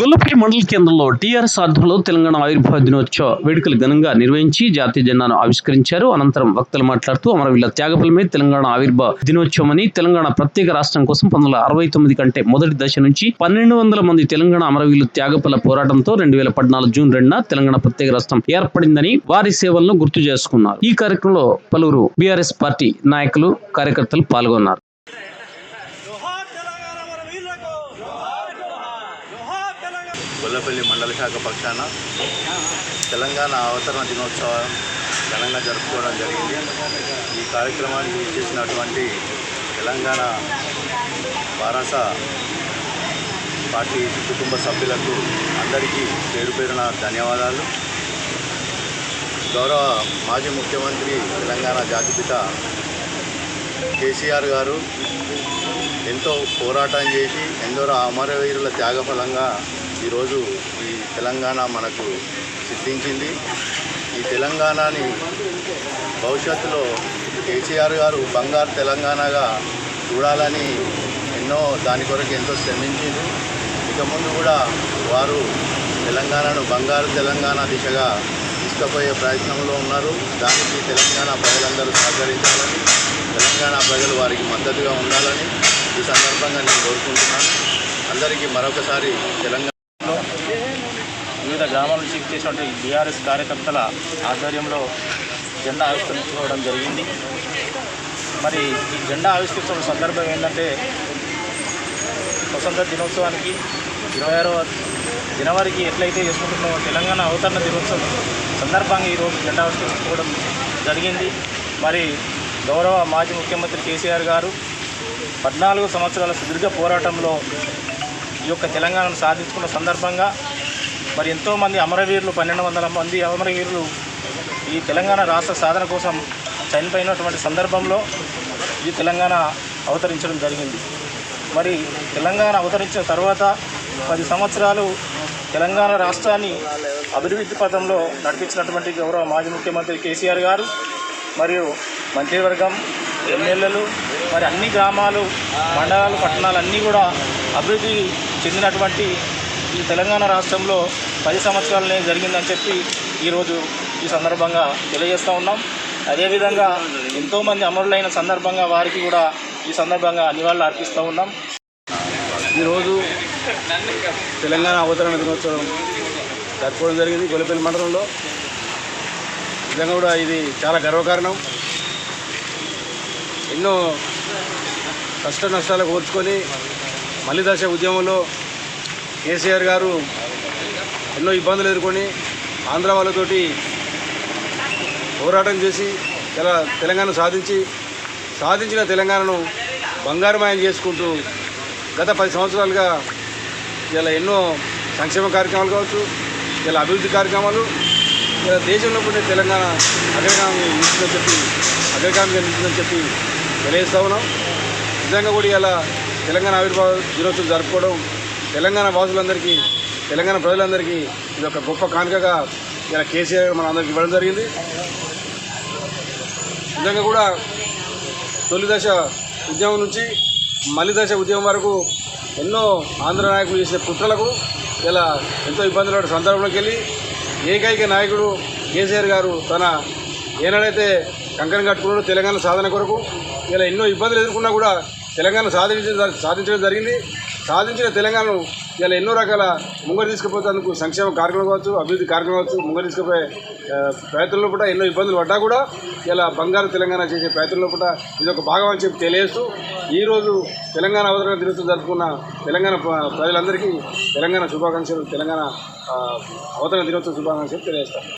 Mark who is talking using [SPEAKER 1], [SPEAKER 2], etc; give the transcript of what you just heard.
[SPEAKER 1] గొల్లపల్లి మండల కేంద్రంలో టీఆర్ఎస్ ఆధ్వర్యంలో తెలంగాణ ఆవిర్భావ దినోత్సవ వేడుకలు ఘనంగా నిర్వహించి జాతీయ జెండాను ఆవిష్కరించారు. అనంతరం వక్తలు మాట్లాడుతూ అమరవీళ్ళ త్యాగఫలమే తెలంగాణ ఆవిర్భావ దినోత్సవం అని తెలంగాణ ప్రత్యేక రాష్ట్రం కోసం పంతొమ్మిది వందల అరవై తొమ్మిది కంటే మొదటి దశ నుంచి పన్నెండు వందల మంది తెలంగాణ అమరవీరులు త్యాగఫల పోరాటంతో రెండు వేల పద్నాలుగు జూన్ రెండున తెలంగాణ ప్రత్యేక రాష్ట్రం ఏర్పడిందని వారి సేవలను గుర్తు చేసుకున్నారు. ఈ కార్యక్రమంలో పలువురు బీఆర్ఎస్ పార్టీ నాయకులు కార్యకర్తలు పాల్గొన్నారు.
[SPEAKER 2] గొల్లపల్లి మండల శాఖ పక్షాన తెలంగాణ అవతరణ దినోత్సవం ఘనంగా జరుపుకోవడం జరిగింది. ఈ కార్యక్రమానికి చేసినటువంటి తెలంగాణ వారస పార్టీ కుటుంబ సభ్యులకు అందరికీ పేరు పేరున ధన్యవాదాలు. గౌరవ మాజీ ముఖ్యమంత్రి తెలంగాణ జాతిపిత కేసీఆర్ గారు ఎంతో పోరాటం చేసి ఎందరో అమరవీరుల త్యాగఫలంగా ఈరోజు ఈ తెలంగాణ మనకు సిద్ధించింది. ఈ తెలంగాణని భవిష్యత్తులో కేసీఆర్ గారు బంగారు తెలంగాణగా చూడాలని ఎన్నో దాని కొరకు ఎంతో శ్రమించింది. ఇక ముందు కూడా వారు తెలంగాణను బంగారు తెలంగాణ దిశగా తీసుకుపోయే ప్రయత్నంలో ఉన్నారు. దానికి తెలంగాణ ప్రజలందరూ సహకరించాలని తెలంగాణ ప్రజలు వారికి మద్దతుగా ఉండాలని ఈ సందర్భంగా నేను కోరుకుంటున్నాను. అందరికీ మరొకసారి తెలంగాణ
[SPEAKER 3] వివిధ గ్రామాల నుంచి చేసినటువంటి బీఆర్ఎస్ కార్యకర్తల ఆధ్వర్యంలో జెండా ఆవిష్కరించుకోవడం జరిగింది. మరి ఈ జెండా ఆవిష్కరించిన సందర్భం ఏంటంటే స్వతంత్ర దినోత్సవానికి ఇరవై ఆరవ జనవరికి ఎట్లయితే చేసుకుంటున్నామో తెలంగాణ అవతరణ దినోత్సవం సందర్భంగా ఈరోజు జెండా ఆవిష్కరించుకోవడం జరిగింది. మరి గౌరవ మాజీ ముఖ్యమంత్రి కేసీఆర్ గారు పద్నాలుగు సంవత్సరాల సుదీర్ఘ పోరాటంలో ఈ యొక్క తెలంగాణను సాధించుకున్న సందర్భంగా మరి ఎంతోమంది అమరవీరులు పన్నెండు వందల మంది అమరవీరులు ఈ తెలంగాణ రాష్ట్ర సాధన కోసం చనిపోయినటువంటి సందర్భంలో ఈ తెలంగాణ అవతరించడం జరిగింది. మరి తెలంగాణ అవతరించిన తర్వాత పది సంవత్సరాలు తెలంగాణ రాష్ట్రాన్ని అభివృద్ధి పథంలో నడిపించినటువంటి గౌరవ మాజీ ముఖ్యమంత్రి కేసీఆర్ గారు మరియు మంత్రివర్గం ఎమ్మెల్యేలు మరి అన్ని గ్రామాలు మండలాలు పట్టణాలు అన్నీ కూడా అభివృద్ధి చెందినటువంటి ఈ తెలంగాణ రాష్ట్రంలో పది సంవత్సరాలనే జరిగిందని చెప్పి ఈరోజు ఈ సందర్భంగా తెలియజేస్తూ ఉన్నాం. అదేవిధంగా ఎంతోమంది అమరులైన సందర్భంగా వారికి కూడా ఈ సందర్భంగా నివాళులు అర్పిస్తూ ఉన్నాం.
[SPEAKER 4] ఈరోజు తెలంగాణ అవతరణ దినోత్సవం జరుపుకోవడం జరిగింది గొలిపల్లి మండలంలో. నిజంగా కూడా ఇది చాలా గర్వకారణం. ఎన్నో కష్ట నష్టాలు కోర్చుకొని మళ్ళీ దశ ఉద్యమంలో కేసీఆర్ గారు ఎన్నో ఇబ్బందులు ఎదుర్కొని ఆంధ్ర వాళ్ళతోటి పోరాటం చేసి ఇలా తెలంగాణ సాధించి సాధించిన తెలంగాణను బంగారమయం చేసుకుంటూ గత పది సంవత్సరాలుగా ఇలా ఎన్నో సంక్షేమ కార్యక్రమాలు కావచ్చు ఇలా అభివృద్ధి కార్యక్రమాలు ఇలా దేశంలో ఉండే తెలంగాణ అగ్రగామి నిలిచిందని చెప్పి అగ్రగామిగా నిలిచిందని చెప్పి తెలియజేస్తా ఉన్నాం. నిజంగా కూడా ఇలా తెలంగాణ ఆవిర్భావ దినోత్సవం జరుపుకోవడం తెలంగాణ వాసులందరికీ తెలంగాణ ప్రజలందరికీ ఇది ఒక గొప్ప కానుకగా ఇలా కేసీఆర్ మన అందరికి ఇవ్వడం జరిగింది. నిజంగా కూడా తొలి దశ ఉద్యమం నుంచి మలి దశ ఉద్యమం వరకు ఎన్నో ఆంధ్ర నాయకులు చేసిన కుట్రలకు ఇలా ఎంతో ఇబ్బందులు పడే సందర్భంలోకి వెళ్ళి ఏకైక నాయకుడు కేసీఆర్ గారు తన ఏనాడైతే కంకణం కట్టుకున్నాడు తెలంగాణ సాధన కొరకు ఇలా ఎన్నో ఇబ్బందులు ఎదుర్కొన్నా కూడా తెలంగాణ సాధించడం సాధించడం జరిగింది. సాధించిన తెలంగాణను ఇలా ఎన్నో రకాల ముంగరు తీసుకుపోతేందుకు సంక్షేమ కార్యక్రమం కావచ్చు అభివృద్ధి కార్యక్రమం కావచ్చు ముంగరు తీసుకుపోయే ప్రయత్నంలో కూడా ఎన్నో ఇబ్బందులు పడ్డా కూడా ఇలా బంగారు తెలంగాణ చేసే ప్రయత్నంలో కూడా ఇది ఒక భాగం అని చెప్పి తెలియజేస్తూ ఈరోజు తెలంగాణ అవతరణ దినోత్సవం జరుపుకున్న తెలంగాణ ప్ర- ప్రజలందరికీ తెలంగాణ శుభాకాంక్షలు తెలంగాణ అవతరణ దినోత్సవ శుభాకాంక్షలు తెలియజేస్తాను